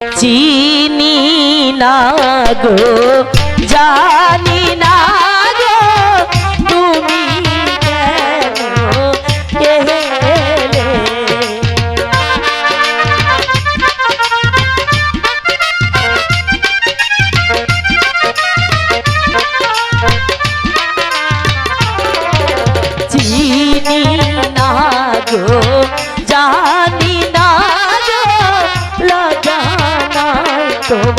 চিনি না গো জানি তো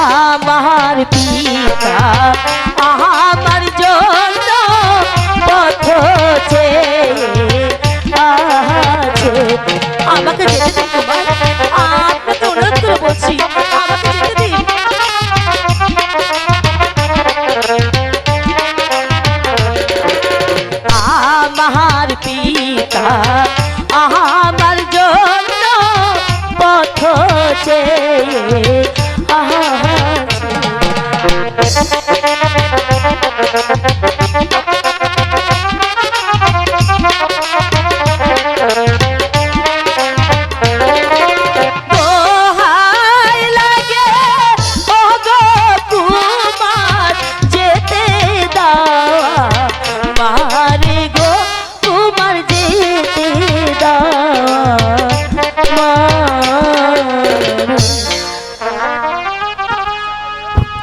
আমার পিতা পিতা আমার জন্য পথ সে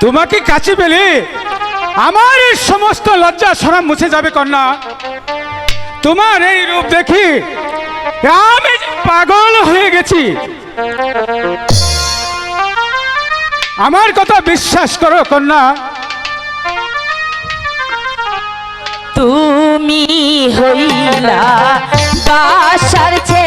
তোমাকে কাছে পেলে আমার এই সমস্ত লজ্জা সরাম মুছে যাবে, কন্যা। তোমার এই রূপ দেখি আমি পাগল হয়ে গেছি। আমার কথা বিশ্বাস করো, কন্যা। তুমি হইলা বাসার ছে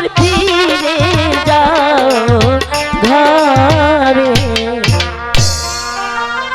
আর ফিরে যাও ঘর